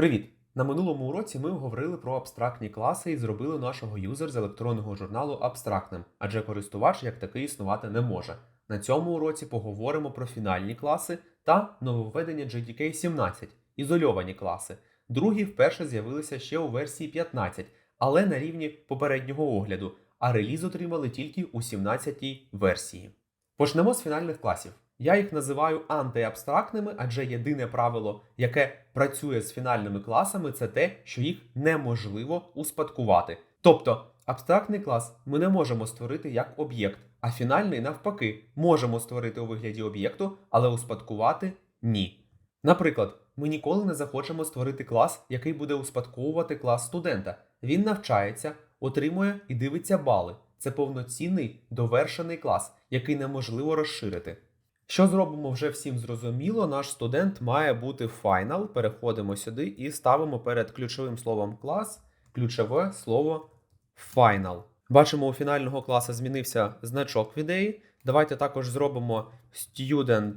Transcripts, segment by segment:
Привіт! На минулому уроці ми говорили про абстрактні класи і зробили нашого юзер з електронного журналу абстрактним, адже користувач як такий існувати не може. На цьому уроці поговоримо про фінальні класи та нововведення JDK 17 ізольовані класи. Другі вперше з'явилися ще у версії 15, але на рівні попереднього огляду, а реліз отримали тільки у 17-й версії. Почнемо з фінальних класів. Я їх називаю антиабстрактними, адже єдине правило, яке працює з фінальними класами, це те, що їх неможливо успадкувати. Тобто, абстрактний клас ми не можемо створити як об'єкт, а фінальний, навпаки, можемо створити у вигляді об'єкту, але успадкувати ні. Наприклад, ми ніколи не захочемо створити клас, який буде успадковувати клас студента. Він навчається, отримує і дивиться бали. Це повноцінний довершений клас, який неможливо розширити. Що зробимо вже всім зрозуміло, наш студент має бути final. Переходимо сюди і ставимо перед ключовим словом клас ключове слово final. Бачимо, у фінального класу змінився значок в ідеї. Давайте також зробимо student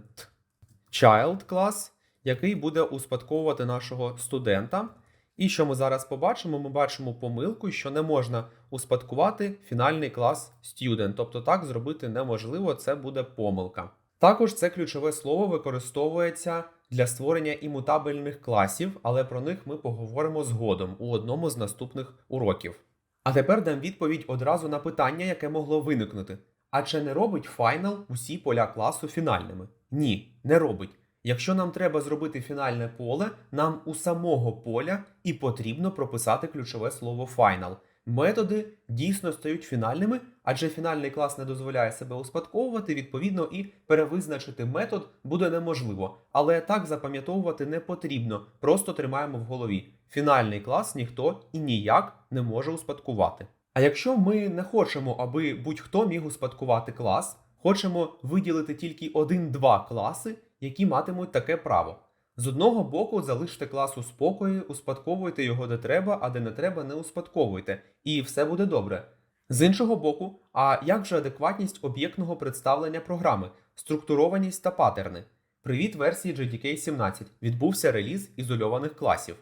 child клас, який буде успадковувати нашого студента. І що ми зараз побачимо? Ми бачимо помилку, що не можна успадкувати фінальний клас student. Тобто так зробити неможливо, це буде помилка. Також це ключове слово використовується для створення імутабельних класів, але про них ми поговоримо згодом у одному з наступних уроків. А тепер дам відповідь одразу на питання, яке могло виникнути. А чи не робить Final усі поля класу фінальними? Ні, не робить. Якщо нам треба зробити фінальне поле, нам у самого поля і потрібно прописати ключове слово final. Методи дійсно стають фінальними, адже фінальний клас не дозволяє себе успадковувати, відповідно, і перевизначити метод буде неможливо. Але так запам'ятовувати не потрібно, просто тримаємо в голові. Фінальний клас ніхто і ніяк не може успадкувати. А якщо ми не хочемо, аби будь-хто міг успадкувати клас, хочемо виділити тільки один-два класи, які матимуть таке право. З одного боку, залиште клас у спокої, успадковуйте його де треба, а де не треба, не успадковуйте, і все буде добре. З іншого боку, а як же адекватність об'єктного представлення програми, структурованість та паттерни? Привіт версії JDK 17. Відбувся реліз ізольованих класів.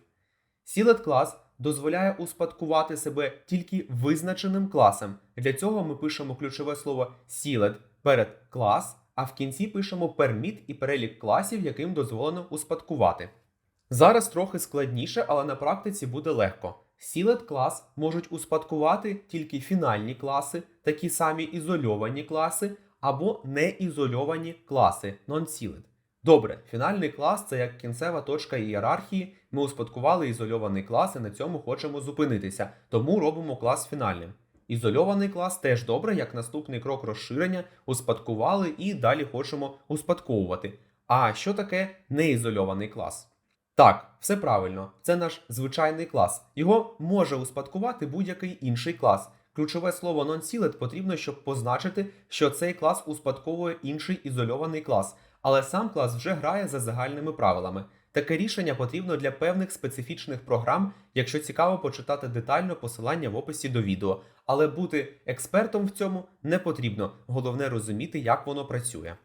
Sealed клас дозволяє успадкувати себе тільки визначеним класом. Для цього ми пишемо ключове слово sealed перед клас, а в кінці пишемо перміт і перелік класів, яким дозволено успадкувати. Зараз трохи складніше, але на практиці буде легко. Sealed клас можуть успадкувати тільки фінальні класи, такі самі ізольовані класи або неізольовані класи non-sealed. Добре, фінальний клас це як кінцева точка ієрархії. Ми успадкували ізольований клас і на цьому хочемо зупинитися, тому робимо клас фінальним. Ізольований клас теж добре, як наступний крок розширення, успадкували і далі хочемо успадковувати. А що таке неізольований клас? Так, все правильно, це наш звичайний клас. Його може успадкувати будь-який інший клас. Ключове слово non-sealed потрібно, щоб позначити, що цей клас успадковує інший ізольований клас, але сам клас вже грає за загальними правилами. Таке рішення потрібно для певних специфічних програм, якщо цікаво почитати детально посилання в описі до відео. Але бути експертом в цьому не потрібно, головне розуміти, як воно працює.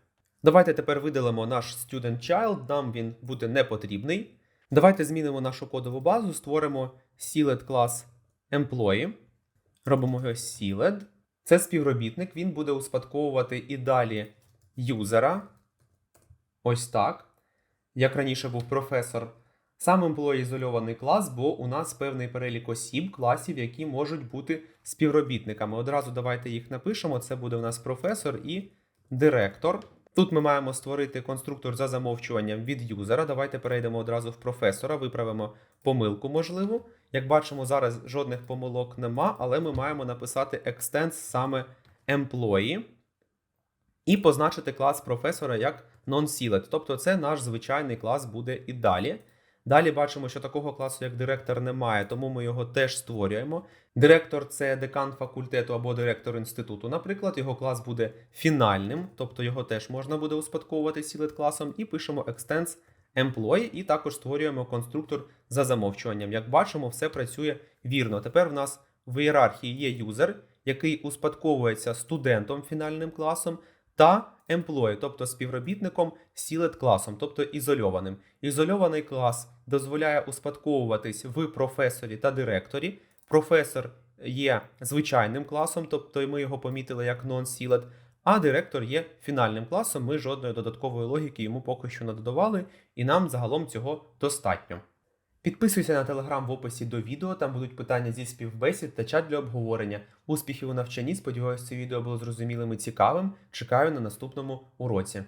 Давайте тепер видалимо наш student child, нам він буде не потрібний. Давайте змінимо нашу кодову базу, створимо sealed клас employee. Робимо його sealed. Це співробітник, він буде успадковувати і далі юзера. Ось так як раніше був професор. Сам employee ізольований клас, бо у нас певний перелік осіб, класів, які можуть бути співробітниками. Одразу давайте їх напишемо. Це буде у нас професор і директор. Тут ми маємо створити конструктор за замовчуванням від юзера. Давайте перейдемо одразу в професора, виправимо помилку можливу. Як бачимо, зараз жодних помилок нема, але ми маємо написати extends саме employee і позначити клас професора як non-sealed. Тобто це наш звичайний клас буде і далі. Далі бачимо, що такого класу, як директор, немає, тому ми його теж створюємо. Директор це декан факультету або директор інституту. Наприклад, його клас буде фінальним, тобто його теж можна буде успадковувати sealed класом, і пишемо extends employee, і також створюємо конструктор за замовчуванням. Як бачимо, все працює вірно. Тепер в нас в ієрархії є юзер, який успадковується студентом фінальним класом та employee, тобто співробітником, sealed класом, тобто ізольованим. Ізольований клас дозволяє успадковуватись в професорі та директорі. Професор є звичайним класом, тобто ми його помітили як non-sealed, а директор є фінальним класом. Ми жодної додаткової логіки йому поки що не додавали, і нам загалом цього достатньо. Підписуйся на телеграм в описі до відео, там будуть питання зі співбесід та чат для обговорення. Успіхів у навчанні. Сподіваюся, це відео було зрозумілим і цікавим. Чекаю на наступному уроці.